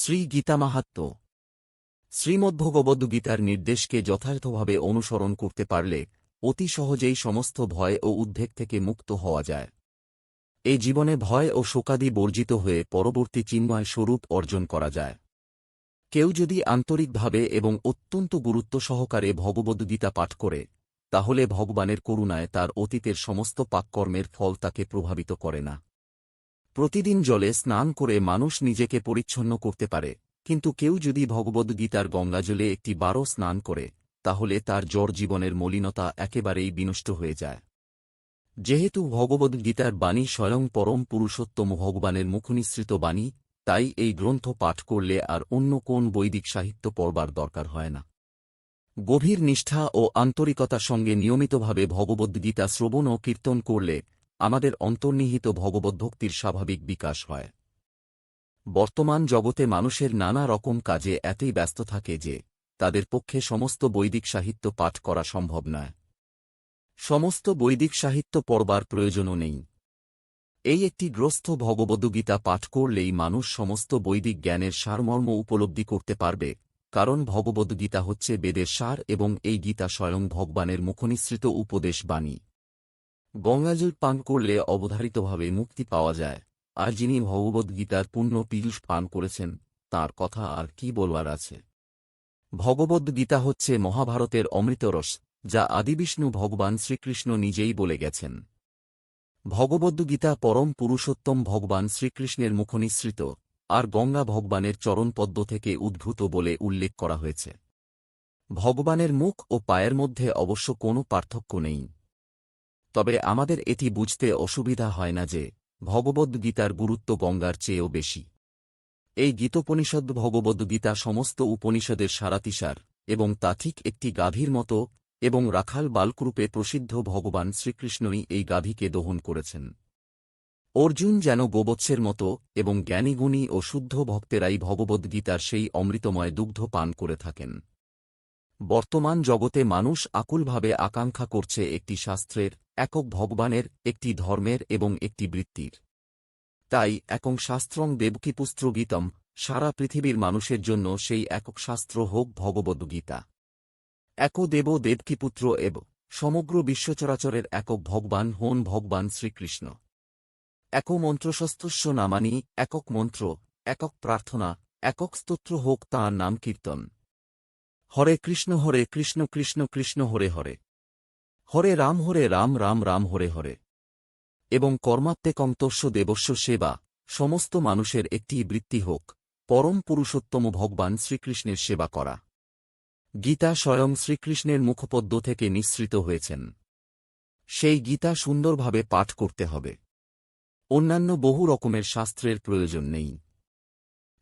শ্রী গীতা মাহাত্ম্য শ্রীমদ্ভগবদ্গীতার নির্দেশকে যথার্থভাবে অনুসরণ করতে পারলে অতি সহজেই সমস্ত ভয় ও উদ্বেগ থেকে মুক্ত হওয়া যায়। এই জীবনে ভয় ও শোকাদি বর্জিত হয়ে পরবর্তী চিন্ময় স্বরূপ অর্জন করা যায়। কেউ যদি আন্তরিকভাবে এবং অত্যন্ত গুরুত্ব সহকারে ভগবদ্গীতা পাঠ করে, তাহলে ভগবানের করুণায় তার অতীতের সমস্ত পাককর্মের ফল তাকে প্রভাবিত করে না। প্রতিদিন জলে স্নান করে মানুষ নিজেকে পরিচ্ছন্ন করতে পারে, কিন্তু কেউ যদি ভগবদ্গীতার গঙ্গাজলে একটি বারো স্নান করে, তাহলে তার জ্বর জীবনের মলিনতা একেবারেই বিনষ্ট হয়ে যায়। যেহেতু ভগবদ্গীতার বাণী স্বয়ং পরম পুরুষোত্তম ভগবানের মুখনিসৃত বাণী, তাই এই গ্রন্থ পাঠ করলে আর অন্য কোন বৈদিক সাহিত্য পড়বার দরকার হয় না। গভীর নিষ্ঠা ও আন্তরিকতার সঙ্গে নিয়মিতভাবে ভগবদ্গীতা শ্রবণ ও কীর্তন করলে আমাদের অন্তর্নিহিত ভগবদ্ভক্তির স্বাভাবিক বিকাশ হয়। বর্তমান জগতে মানুষের নানা রকম কাজে এতই ব্যস্ত থাকে যে, তাদের পক্ষে সমস্ত বৈদিক সাহিত্য পাঠ করা সম্ভব নয়। সমস্ত বৈদিক সাহিত্য পড়বার প্রয়োজনও নেই। এই একটি গ্রস্থ ভগবদ্গীতা পাঠ করলেই মানুষ সমস্ত বৈদিক জ্ঞানের সারমর্ম উপলব্ধি করতে পারবে, কারণ ভগবদ্গীতা হচ্ছে বেদের সার এবং এই গীতা স্বয়ং ভগবানের মুখনিসৃত উপদেশ বাণী। গঙ্গাজল পান করলে অবধারিতভাবে মুক্তি পাওয়া যায়। আর যিনি ভগবদ্গীতার পূর্ণ পীযুষ পান করেছেন, তার কথা আর কি বলবার আছে? ভগবদ্গীতা হচ্ছে মহাভারতের অমৃতরস যা আদিবিষ্ণু ভগবান শ্রীকৃষ্ণ নিজেই বলে গেছেন। ভগবদ্গীতা পরম পুরুষোত্তম ভগবান শ্রীকৃষ্ণের মুখনিসৃত, আর গঙ্গা ভগবানের চরণপদ্ম থেকে উদ্ভূত বলে উল্লেখ করা হয়েছে। ভগবানের মুখ ও পায়ের মধ্যে অবশ্য কোনো পার্থক্য নেই। তবে আমাদের এটি বুঝতে অসুবিধা হয় না যে ভগবদ্গীতার গুরুত্ব গঙ্গার চেয়েও বেশি। এই গীতোপনিষদ ভগবদ্গীতা সমস্ত উপনিষদের সারাতিসার এবং তা ঠিক একটি গাভীর মতো এবং রাখাল বালকরূপে প্রসিদ্ধ ভগবান শ্রীকৃষ্ণই এই গাভীকে দহন করেছেন। অর্জুন যেন গোবৎসের মতো এবং জ্ঞানীগুণী ও শুদ্ধ ভক্তেরাই ভগবদ্গীতার সেই অমৃতময় দুগ্ধ পান করে থাকেন। বর্তমান জগতে মানুষ আকুলভাবে আকাঙ্ক্ষা করছে একটি শাস্ত্রের, একক ভগবানের, একটি ধর্মের এবং একটি বৃত্তির। তাই একক শাস্ত্রং দেবকীপুস্ত্র গীতম, সারা পৃথিবীর মানুষের জন্য সেই একক শাস্ত্র হোক ভগবদ্গীতা এক দেব দেবকীপুত্র এব, সমগ্র বিশ্বচরাচরের একক ভগবান হন ভগবান শ্রীকৃষ্ণ। এক মন্ত্রশস্ত্রস্য নামানি, একক মন্ত্র, একক প্রার্থনা, একক স্তোত্র হোক তাঁর নাম কীর্তন। হরে কৃষ্ণ হরে কৃষ্ণ কৃষ্ণ কৃষ্ণ হরে হরে। হরে রাম হরে রাম রাম রাম হরে হরে। এবং কর্মাত্মে কন্তস্য দেবস্য সেবা, সমস্ত মানুষের একটি বৃত্তি হোক, পরম পুরুষোত্তম ভগবান শ্রীকৃষ্ণের সেবা করা। গীতা স্বয়ং শ্রীকৃষ্ণের মুখপদ্ম থেকে নিঃসৃত হয়েছেন। সেই গীতা সুন্দরভাবে পাঠ করতে হবে। অন্যান্য বহু রকমের শাস্ত্রের প্রয়োজন নেই।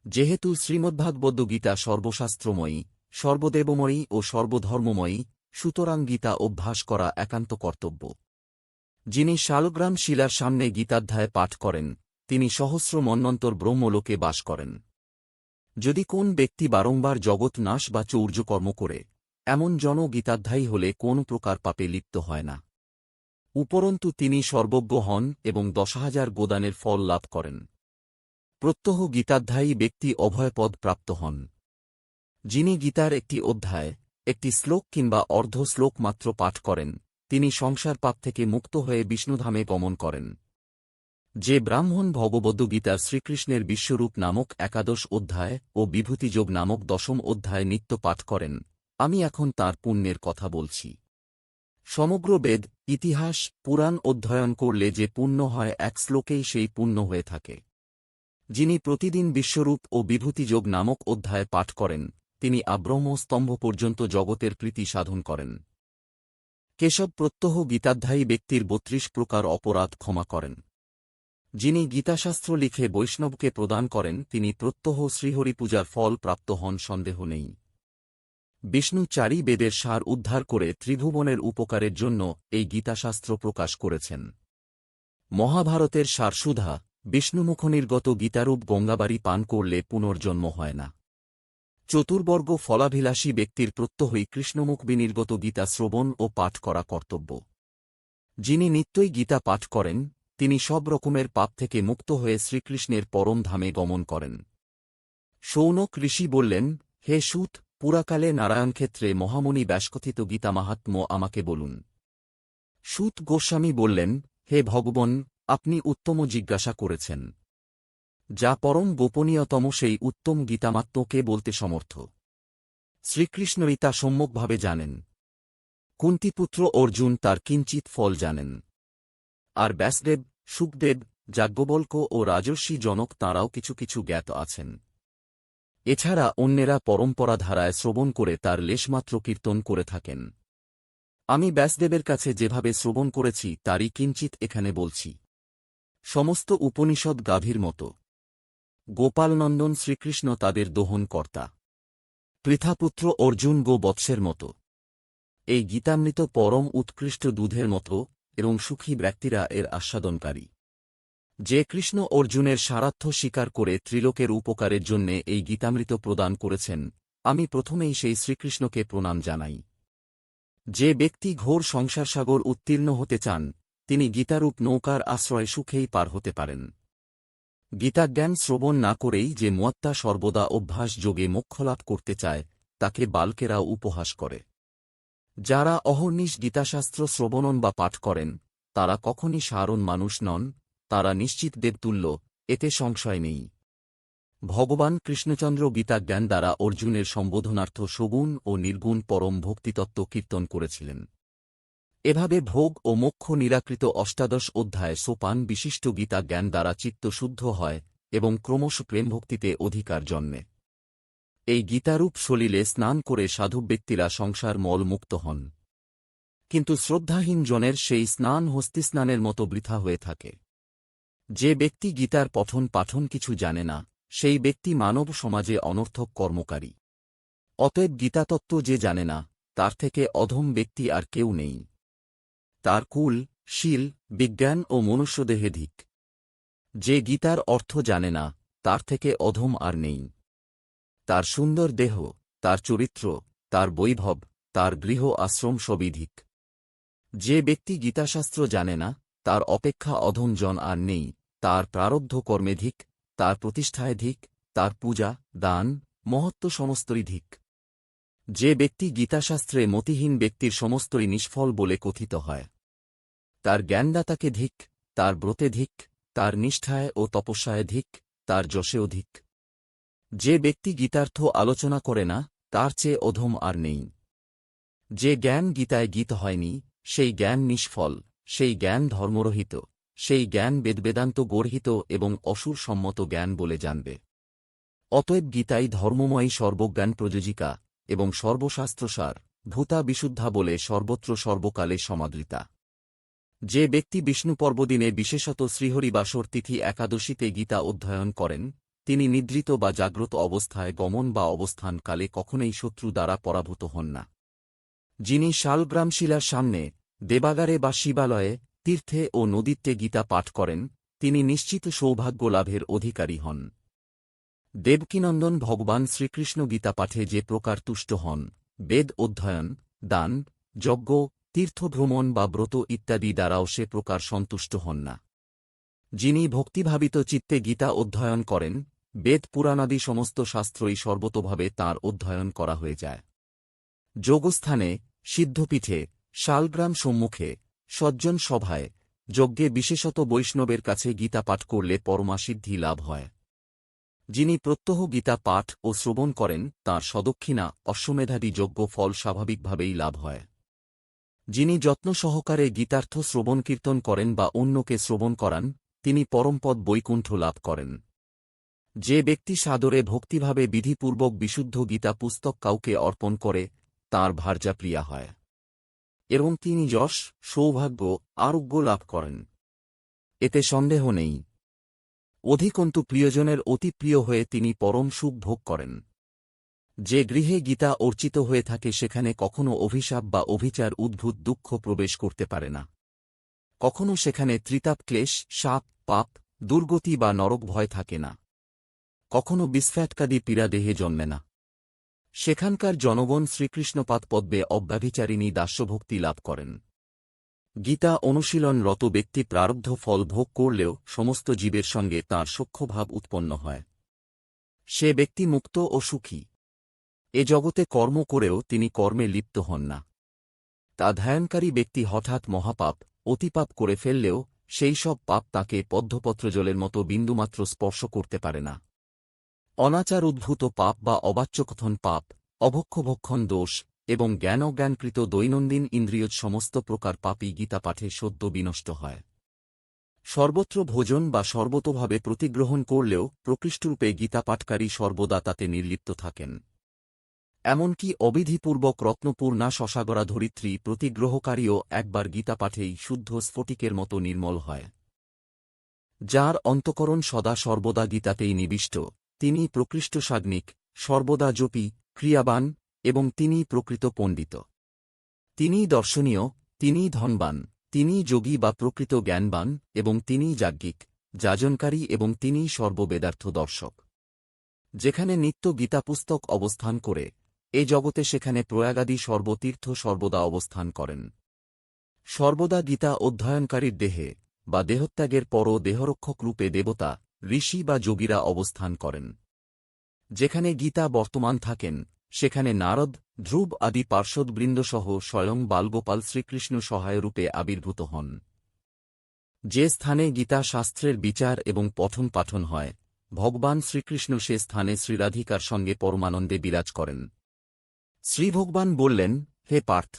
যেহেতু শ্রীমদ্ভাগবদ্য গীতা সর্বশাস্ত্রময়ী সর্বদেবময়ী ও সর্বধর্মময়ী, সুতরাং গীতা অভ্যাস করা একান্ত কর্তব্য। যিনি শালগ্রাম শিলার সামনে গীতাধ্যায় পাঠ করেন, তিনি সহস্র মন্বন্তর ব্রহ্মলোকে বাস করেন। যদি কোন ব্যক্তি বারংবার জগৎ নাশ বা চৌর্যকর্ম করে, এমন জন গীতাধ্যায়ী হলে কোন প্রকার পাপে লিপ্ত হয় না। উপরন্তু তিনি সর্বজ্ঞ হন এবং দশ হাজার গোদানের ফল লাভ করেন। প্রত্যহ গীতাধ্যায়ী ব্যক্তি অভয়পদ প্রাপ্ত হন। যিনি গীতার একটি অধ্যায়, একটি শ্লোক কিংবা অর্ধ শ্লোক মাত্র পাঠ করেন, তিনি সংসার পাপ থেকে মুক্ত হয়ে বিষ্ণুধামে গমন করেন। যে ব্রাহ্মণ ভগবদ্ গীতার শ্রীকৃষ্ণের বিশ্বরূপ নামক একাদশ অধ্যায় ও বিভূতিযোগ নামক দশম অধ্যায় নিত্য পাঠ করেন, আমি এখন তার পুণ্যের কথা বলছি। সমগ্র বেদ, ইতিহাস, পুরাণ অধ্যয়ন করলে যে পুণ্য হয় এক শ্লোকেই সেই পুণ্য হয়ে থাকে। যিনি প্রতিদিন বিশ্বরূপ ও বিভূতিযোগ নামক অধ্যায় পাঠ করেন তিনি আব্রহ্ম স্তম্ভ পর্যন্ত জগতের প্রীতি সাধন করেন। কেশব প্রত্যহ গীতাধ্যায়ী ব্যক্তির বত্রিশ প্রকার অপরাধ ক্ষমা করেন। যিনি গীতাশাস্ত্র লিখে বৈষ্ণবকে প্রদান করেন, তিনি প্রত্যহ শ্রীহরি পূজার ফল প্রাপ্ত হন, সন্দেহ নেই। বিষ্ণু চারি বেদের সার উদ্ধার করে ত্রিভুবনের উপকারের জন্য এই গীতাশাস্ত্র প্রকাশ করেছেন। মহাভারতের সারসুধা বিষ্ণুমুখনির্গত গীতারূপ গঙ্গাবাড়ি পান করলে পুনর্জন্ম হয় না। চতুর্বর্গ ফলাভিলাষী ব্যক্তির প্রত্যহই কৃষ্ণমুখ বিনির্গত গীতা শ্রবণ ও পাঠ করা কর্তব্য। যিনি নিত্যই গীতা পাঠ করেন, তিনি সব রকমের পাপ থেকে মুক্ত হয়ে শ্রীকৃষ্ণের পরম ধামে গমন করেন। সৌনক ঋষি বললেন, হে সুত, পুরাকালে নারায়ণক্ষেত্রে মহামণি ব্যাসকথিত গীতা মাহাত্ম্য আমাকে বলুন। সুত গোস্বামী বললেন, হে ভগবন, আপনি উত্তম জিজ্ঞাসা করেছেন। যা পরম গোপনীয়তম সেই উত্তম গীতামাত্মকে বলতে সমর্থ। শ্রীকৃষ্ণই তা সম্যকভাবে জানেন। কুন্তিপুত্র অর্জুন তার কিঞ্চিত ফল জানেন। আর ব্যাসদেব, সুখদেব, যাজ্ঞবল্ক ও রাজর্ষি জনক তাঁরাও কিছু কিছু জ্ঞাত আছেন। এছাড়া অন্যেরা পরম্পরা ধারায় শ্রবণ করে তার লেশমাত্র কীর্তন করে থাকেন। আমি ব্যাসদেবের কাছে যেভাবে শ্রবণ করেছি তারই কিঞ্চিত এখানে বলছি। সমস্ত উপনিষদ গাভীর মতো। গোপালনন্দন শ্রীকৃষ্ণ তাদের দোহন কর্তা। পৃথাপুত্র অর্জুন গো বৎসের মতো। এই গীতামৃত পরম উৎকৃষ্ট দুধের মতো এবং সুখী ব্যক্তিরা এর আস্বাদনকারী। যে কৃষ্ণ অর্জুনের সারার্থ স্বীকার করে ত্রিলোকের উপকারের জন্যে এই গীতামৃত প্রদান করেছেন, আমি প্রথমেই সেই শ্রীকৃষ্ণকে প্রণাম জানাই। যে ব্যক্তি ঘোর সংসারসাগর উত্তীর্ণ হতে চান, তিনি গীতারূপ নৌকার আশ্রয় সুখেই পার হতে পারেন। গীতাজ্ঞান শ্রবণ না করেই যে মুয়াত্তা সর্বদা অভ্যাস যোগে মোক্ষলাভ করতে চায়, তাকে বালকেরাও উপহাস করে। যারা অহর্নিশ গীতাশাস্ত্র শ্রবণন বা পাঠ করেন, তারা কখনই সারণ মানুষ নন, তারা নিশ্চিত দেবতুল্য, এতে সংশয় নেই। ভগবান কৃষ্ণচন্দ্র গীতাজ্ঞান দ্বারা অর্জুনের সম্বোধনার্থ সগুণ ও নির্গুণ পরম ভক্তিতত্ত্ব কীর্তন করেছিলেন। এভাবে ভোগ ও মোক্ষ নিরাকৃত অষ্টাদশ অধ্যায় সোপান বিশিষ্ট গীতা জ্ঞান দ্বারা চিত্ত শুদ্ধ হয় এবং ক্রমশ প্রেমভক্তিতে অধিকার জন্মে। এই গীতারূপ সলিলে স্নান করে সাধু ব্যক্তিরা সংসার মল মুক্ত হন। কিন্তু শ্রদ্ধাহীন জনের সেই স্নান হস্তিস্নানের মতো বৃথা হয়ে থাকে। যে ব্যক্তি গীতার পঠন পাঠন কিছু জানে না, সেই ব্যক্তি মানব সমাজে অনর্থক কর্মকারী। অতএব গীতাতত্ত্ব যে জানে না, তার থেকে অধম ব্যক্তি আর কেউ নেই। তার কুল, শীল, বিজ্ঞান ও মনুষ্যদেহে ধিক। যে গীতার অর্থ জানে না, তার থেকে অধম আর নেই। তার সুন্দর দেহ, তার চরিত্র, তার বৈভব, তার গৃহ আশ্রম সবিধিক যে ব্যক্তি গীতাশাস্ত্র জানে না, তার অপেক্ষা অধম জন আর নেই। তার প্রারব্ধ কর্মেধিক তার প্রতিষ্ঠায় ধিক, তার পূজা, দান, মহত্ব সমস্তই ধিক। যে ব্যক্তি গীতাশাস্ত্রে মতিহীন ব্যক্তির সমস্তই নিষ্ফল বলে কথিত হয়। তার জ্ঞানদাতাকে ধিক, তার ব্রতে ধিক, তার নিষ্ঠায় ও তপস্যায় ধিক, তার যশে অধিক যে ব্যক্তি গীতার্থ আলোচনা করে না, তার চেয়ে অধম আর নেই। যে জ্ঞান গীতায় গীত হয়নি, সেই জ্ঞান নিষ্ফল, সেই জ্ঞান ধর্মরহিত, সেই জ্ঞান বেদবেদান্ত গর্হিত এবং অসুর সম্মত জ্ঞান বলে জানবে। অতএব গীতাই ধর্মময়ী সর্বজ্ঞান প্রযোজিকা এবং সর্বশাস্ত্রসার, ভূতা বিশুদ্ধা বলে সর্বত্র সর্বকালে সমাদৃতা। যে ব্যক্তি বিষ্ণু পর্বদিনে বিশেষত শ্রীহরিবাসর তিথি একাদশীতে গীতা অধ্যয়ন করেন, তিনি নিদ্রিত বা জাগ্রত অবস্থায় গমন বা অবস্থানকালে কখনই শত্রু দ্বারা পরাভূত হন না। যিনি শালগ্রামশিলার সামনে, দেবাগারে বা শিবালয়ে, তীর্থে ও নদীতে গীতা পাঠ করেন, তিনি নিশ্চিত সৌভাগ্য লাভের অধিকারী হন। দেবকীনন্দন ভগবান শ্রীকৃষ্ণ গীতা পাঠে যে প্রকার তুষ্ট হন, বেদ অধ্যয়ন, দান, যজ্ঞ তীর্থভ্রমণ বা ব্রত ইত্যাদি দ্বারাও সে প্রকার সন্তুষ্ট হন না। যিনি ভক্তিভাবিত চিত্তে গীতা অধ্যয়ন করেন, বেদ পুরাণাদি সমস্ত শাস্ত্রই সর্বতোভাবে তার অধ্যয়ন করা হয়ে যায়। যোগস্থানে, সিদ্ধপীঠে, শালগ্রাম সম্মুখে, সজ্জন সভায়, যজ্ঞে বিশেষত বৈষ্ণবের কাছে গীতা পাঠ করলে পরমাসিদ্ধি লাভ হয়। যিনি প্রত্যহ গীতা পাঠ ও শ্রবণ করেন, তাঁর সদক্ষিণা অশ্বমেধাদি যজ্ঞ ফল স্বাভাবিকভাবেই লাভ হয়। যিনি যত্ন সহকারে গীতার্থ শ্রবণ কীর্তন করেন বা অন্যকে শ্রবণ করান, তিনি পরমপদ বৈকুণ্ঠ লাভ করেন। যে ব্যক্তি সাদরে ভক্তিভাবে বিধিপূর্বক বিশুদ্ধ গীতা পুস্তক কাউকে অর্পণ করে, তাঁর ভার্যা প্রিয়া হয়। এবং তিনি যশ, সৌভাগ্য, আরোগ্য লাভ করেন। এতে সন্দেহ নেই। অধিকন্তু প্রিয়জনের অতি প্রিয় হয়ে তিনি পরম সুখ ভোগ করেন। যে গৃহে গীতা অর্চিত হয়ে থাকে সেখানে কখনো অভিশাপ বা অভিচার, উদ্ভূত দুঃখ প্রবেশ করতে পারে না। কখনো সেখানে ত্রিতাপ, ক্লেশ, সাপ, পাপ, দুর্গতি বা নরক ভয় থাকে না। কখনো বিস্ফ্যাটকাদি পীড়া দেহে জন্মে না। সেখানকার জনগণ শ্রীকৃষ্ণপাদ পদ্মে অব্যাভিচারিণী দাস্যভক্তি লাভ করেন। গীতা অনুশীলনরত ব্যক্তি প্রারব্ধ ফল ভোগ করলেও সমস্ত জীবের সঙ্গে তাঁর সখ্যভাব উৎপন্ন হয়। সে ব্যক্তি মুক্ত ও সুখী। এ জগতে কর্ম করেও তিনি কর্মে লিপ্ত হন না। তা ধ্যানকারী ব্যক্তি হঠাৎ মহাপাপ, অতিপাপ করে ফেললেও সেই সব পাপ তাকে পদ্মপত্রজলের মতো বিন্দুমাত্র স্পর্শ করতে পারে না। অনাচার উদ্ভূত পাপ বা অবাচ্যকথন পাপ, অভক্ষভক্ষণ দোষ এবং জ্ঞান অজ্ঞানকৃত দৈনন্দিন ইন্দ্রিয়জ সমস্ত প্রকার পাপই গীতাপাঠে সদ্য বিনষ্ট হয়। সর্বত্র ভোজন বা সর্বতোভাবে প্রতিগ্রহণ করলেও প্রকৃষ্টরূপে গীতাপাঠকারী সর্বদা তাতে নির্লিপ্ত থাকেন। এমনকি অবিধিপূর্বক রত্নপূর্ণা শশাগরা ধরিত্রী প্রতিগ্রহকারীও একবার গীতাপাঠেই শুদ্ধ স্ফটিকের মতো নির্মল হয়। যার অন্তকরণ সদা সর্বদা গীতাতেই নিবিষ্ট, তিনি প্রকৃষ্ট সাগ্নিক, সর্বদা জপি, ক্রিয়াবান, এবং তিনি প্রকৃত পণ্ডিত। তিনি দর্শনীয় তিনি ধনবান তিনি যোগী বা প্রকৃত জ্ঞানবান, এবং তিনি যাজ্ঞিক, যাজনকারী এবং তিনি সর্ববেদার্থ দর্শক। যেখানে নিত্য গীতা পুস্তক অবস্থান করে এ জগতে সেখানে প্রয়াগাদি সর্বতীর্থ সর্বদা অবস্থান করেন। সর্বদা গীতা অধ্যয়নকারীর দেহে বা দেহত্যাগের পরও দেহরক্ষক রূপে দেবতা, ঋষি বা যোগীরা অবস্থান করেন। যেখানে গীতা বর্তমান থাকেন, সেখানে নারদ, ধ্রুব আদি পার্শ্বদবৃন্দসহ স্বয়ং বালগোপাল শ্রীকৃষ্ণ সহায়রূপে আবির্ভূত হন। যে স্থানে গীতা শাস্ত্রের বিচার এবং পঠন পাঠন হয়, ভগবান শ্রীকৃষ্ণ সে স্থানে শ্রীরাধিকার সঙ্গে পরমানন্দে বিরাজ করেন। শ্রীভগবান বললেন, হে পার্থ!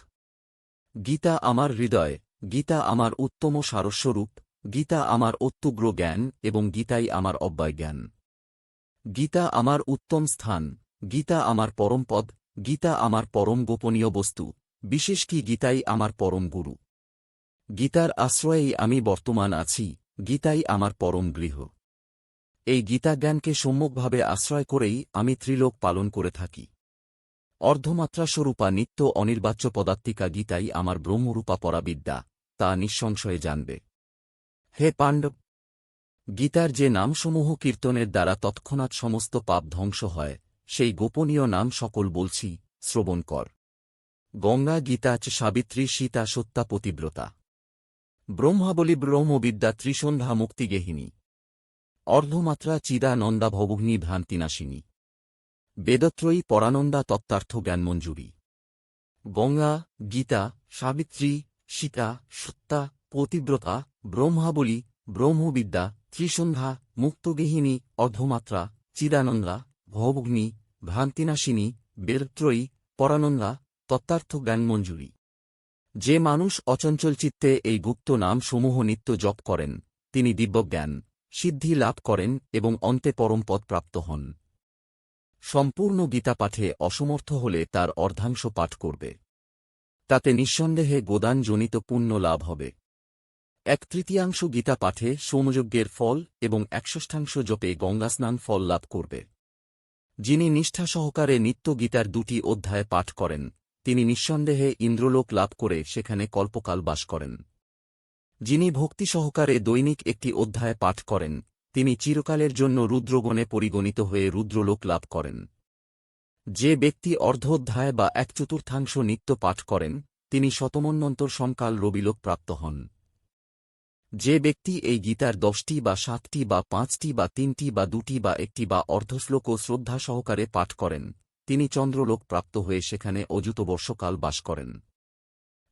গীতা আমার হৃদয়, গীতা আমার উত্তম সারস্বরূপ, গীতা আমার অত্যুগ্র জ্ঞান এবং গীতাই আমার অব্যয় জ্ঞান গীতা আমার উত্তম স্থান, গীতা আমার পরমপদ গীতা আমার পরম গোপনীয় বস্তু, বিশেষ কি গীতাই আমার পরম গুরু? গীতার আশ্রয়েই আমি বর্তমান আছি, গীতাই আমার পরম গৃহ। এই গীতাজ্ঞানকে সম্যকভাবে আশ্রয় করেই আমি ত্রিলোক পালন করে থাকি। অর্ধমাত্রাস্বরূপা নিত্য অনির্বাচ্য পদাত্মিকা গীতাই আমার ব্রহ্মরূপা পরাবিদ্যা, তা নিঃসংশয়ে জানবে। হে পাণ্ডব! গীতার যে নামসমূহ কীর্তনের দ্বারা তৎক্ষণাৎ সমস্ত পাপ ধ্বংস হয়, সেই গোপনীয় নাম সকল বলছি, শ্রবণ কর। গঙ্গা গীতাচ সাবিত্রী সীতা সত্তা পতিব্রতা। ব্রহ্মাবলী ব্রহ্মবিদ্যা ত্রিসন্ধ্যা মুক্তিগেহিনী অর্ধমাত্রা চিদা নন্দা ভবগ্নি ভ্রান্তিনাশিনী। বেদত্রয়ী পরানন্দা তত্ত্বার্থ জ্ঞানমঞ্জুরি। গঙ্গা, গীতা, সাবিত্রী, সীতা, সত্তা, পতিব্রতা, ব্রহ্মাবলী, ব্রহ্মবিদ্যা, ত্রিসন্ধ্যা মুক্তগেহিনী অর্ধমাত্রা, চিদানন্দা, ভবগ্নি, ভ্রান্তিনাশিনী, বেদত্রয়ী পরানন্দা তত্ত্বার্থ জ্ঞানমঞ্জুরি। যে মানুষ অচঞ্চল চিত্তে এই গুপ্ত নামসমূহ নিত্য জপ করেন, তিনি দিব্যজ্ঞান, সিদ্ধি লাভ করেন এবং অন্তে পরমপদ প্রাপ্ত হন। সম্পূর্ণ গীতা পাঠে অসমর্থ হলে তার অর্ধাংশ পাঠ করবে। তাতে নিঃসন্দেহে গোদানজনিত পুণ্য লাভ হবে। এক তৃতীয়াংশ গীতা পাঠে সোমযজ্ঞের ফল এবং একষষ্ঠাংশ জপে গঙ্গাস্নান ফল লাভ করবে। যিনি নিষ্ঠা সহকারে নিত্য গীতার দুটি অধ্যায় পাঠ করেন, তিনি নিঃসন্দেহে ইন্দ্রলোক লাভ করে সেখানে কল্পকাল বাস করেন। যিনি ভক্তি সহকারে দৈনিক একটি অধ্যায় পাঠ করেন তিনি চিরকালের জন্য রুদ্রগণে পরিগণিত হয়ে রুদ্রলোক লাভ করেন। যে ব্যক্তি অর্ধ অধ্যায় বা এক চতুর্থাংশ নিত্য পাঠ করেন, তিনি শতমন্বন্তর সমকাল রবিলোক প্রাপ্ত হন। যে ব্যক্তি এই গীতার দশটি বা সাতটি বা পাঁচটি বা তিনটি বা দুটি বা একটি বা অর্ধশ্লোক ও শ্রদ্ধা সহকারে পাঠ করেন, তিনি চন্দ্রলোক প্রাপ্ত হয়ে সেখানে অযুত বর্ষকাল বাস করেন।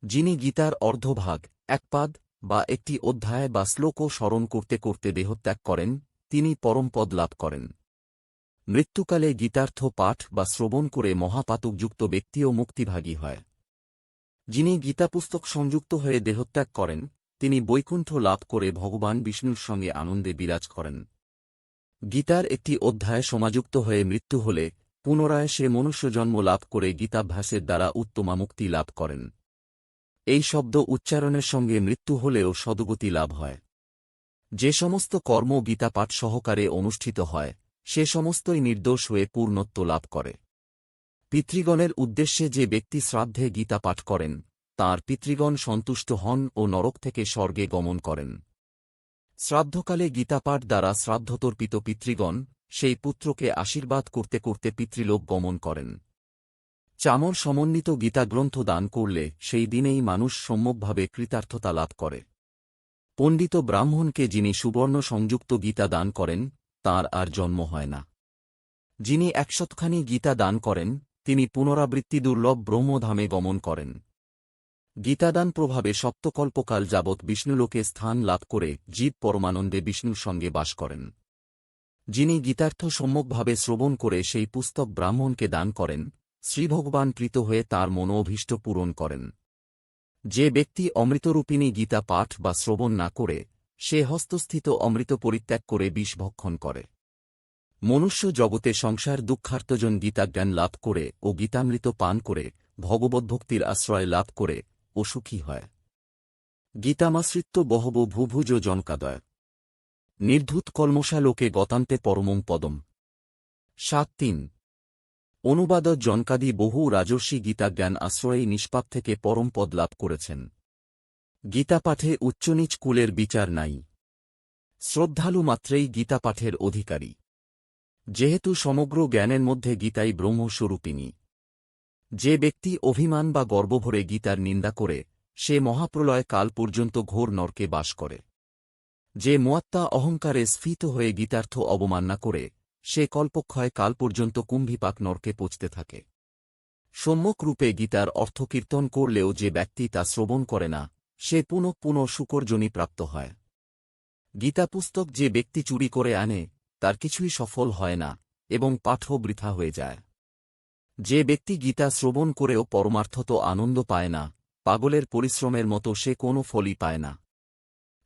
যিনি গীতার অর্ধভাগ একপাদ বা একটি অধ্যায় বা শ্লোকও স্মরণ করতে করতে দেহত্যাগ করেন, তিনি পরমপদ লাভ করেন। মৃত্যুকালে গীতার্থ পাঠ বা শ্রবণ করে মহাপাতকযুক্ত ব্যক্তিও মুক্তিভাগী হয়। যিনি গীতাপুস্তক সংযুক্ত হয়ে দেহত্যাগ করেন, তিনি বৈকুণ্ঠ লাভ করে ভগবান বিষ্ণুর সঙ্গে আনন্দে বিরাজ করেন। গীতার একটি অধ্যায় সমাযুক্ত হয়ে মৃত্যু হলে, পুনরায় সে মনুষ্যজন্ম লাভ করে গীতাভ্যাসের দ্বারা উত্তমা মুক্তি লাভ করেন। এই শব্দ উচ্চারণের সঙ্গে মৃত্যু হলেও সদগতি লাভ হয়। যে সমস্ত কর্ম গীতাপাঠ সহকারে অনুষ্ঠিত হয়, সে সমস্তই নির্দোষ হয়ে পূর্ণত্ব লাভ করে। পিতৃগণের উদ্দেশ্যে যে ব্যক্তি শ্রাদ্ধে গীতা পাঠ করেন, তাঁর পিতৃগণ সন্তুষ্ট হন ও নরক থেকে স্বর্গে গমন করেন। শ্রাদ্ধকালে গীতাপাঠ দ্বারা শ্রাদ্ধতর্পিত পিতৃগণ সেই পুত্রকে আশীর্বাদ করতে করতে পিতৃলোক গমন করেন। চামর সমন্বিত গীতাগ্রন্থ দান করলে সেই দিনেই মানুষ সম্যকভাবে কৃতার্থতা লাভ করে। পণ্ডিত ব্রাহ্মণকে যিনি সুবর্ণ সংযুক্ত গীতা দান করেন, তার আর জন্ম হয় না। যিনি একশতখানি গীতা দান করেন, তিনি পুনরাবৃত্তি দুর্লভ ব্রহ্মধামে গমন করেন। গীতাদান প্রভাবে সপ্তকল্পকাল যাবৎ বিষ্ণুলোকে স্থান লাভ করে জীব পরমানন্দে বিষ্ণুর সঙ্গে বাস করেন। যিনি গীতার্থ সম্যকভাবে শ্রবণ করে সেই পুস্তক ব্রাহ্মণকে দান করেন শ্রীভগবান প্রীত হয়ে তার মনোভীষ্ট পূরণ করেন। যে ব্যক্তি অমৃতরূপিণী গীতা পাঠ বা শ্রবণ না করে, সে হস্তস্থিত অমৃত পরিত্যাগ করে বিষ ভক্ষণ করে। মনুষ্য জগতে সংসার দুঃখার্তজন গীতাজ্ঞান লাভ করে ও গীতামৃত পান করে ভগবদ্ভক্তির আশ্রয় লাভ করে ও সুখী হয়। গীতামাশ্রিত্য বহব ভূভুজ জনকাদয়। নির্ধূত কলমশা লোকে গতান্তে পরমং পদম। সাত তিন অনুবাদ জনকাদি বহু রাজর্ষি গীতাজ্ঞান আশ্রয়ে নিষ্পাপ থেকে পরম পদ লাভ করেছেন। গীতাপাঠে উচ্চনীচ কুলের বিচার নাই। শ্রদ্ধালু মাত্রেই গীতাপাঠের অধিকারী। যেহেতু সমগ্র জ্ঞানের মধ্যে গীতাই ব্রহ্মস্বরূপিণী। যে ব্যক্তি অভিমান বা গর্বভরে গীতার নিন্দা করে, সে মহাপ্রলয় কাল পর্যন্ত ঘোর নরকে বাস করে। যে মোয়াত্তা অহংকারে স্ফীত হয়ে গীতার্থ অবমাননা করে সে কল্পক্ষয় কাল পর্যন্ত কুম্ভীপাক নরকে পচতে থাকে। সম্যক রূপে গীতার অর্থ কীর্তন করলেও যে ব্যক্তি তা শ্রবণ করে না, সে পুনঃ পুনঃ শুকরজনী প্রাপ্ত হয়। গীতা পুস্তক যে ব্যক্তি চুরি করে আনে, তার কিছুই সফল হয় না এবং পাঠও বৃথা হয়ে যায়। যে ব্যক্তি গীতা শ্রবণ করেও পরমার্থত আনন্দ পায় না, পাগলের পরিশ্রমের মতো সে কোনো ফলই পায় না।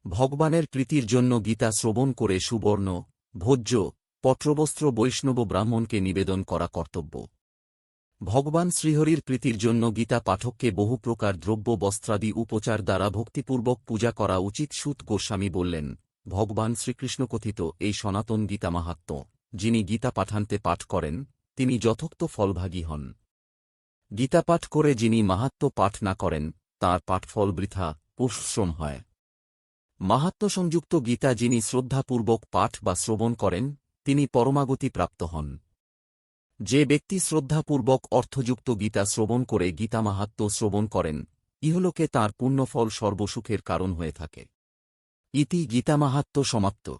ভগবানের প্রীতির জন্য গীতা শ্রবণ করে সুবর্ণ, ভোজ্য পত্রবস্ত্র বৈষ্ণব ব্রাহ্মণকে নিবেদন করা কর্তব্য। ভগবান শ্রীহরির প্রীতির জন্য গীতা পাঠককে বহু প্রকার দ্রব্য, বস্ত্রাদি, উপচার দ্বারা ভক্তিপূর্বক পূজা করা উচিত সুত গোস্বামী বললেন, ভগবান শ্রীকৃষ্ণ কথিত এই সনাতন গীতা মাহাত্ম, যিনি গীতা পাঠান্তে পাঠ করেন, তিনি যথোক্ত ফলভাগী হন। গীতা পাঠ করে যিনি মাহাত্ম পাঠ না করেন, তাঁর পাঠফল বৃথা পরিশ্রম হয়। মাহাত্ম সংযুক্ত গীতা যিনি শ্রদ্ধাপূর্বক পাঠ বা শ্রবণ করেন তিনি পরমাগতি প্রাপ্ত হন। যে ব্যক্তি শ্রদ্ধাপূর্বক অর্থযুক্ত গীতা শ্রবণ করে গীতা মাহাত্ম শ্রবণ করেন, ইহলোকে তাঁর পুণ্যফল সর্বসুখের কারণ হয়ে থাকে। ইতি গীতামাহাত্ম সমাপ্ত।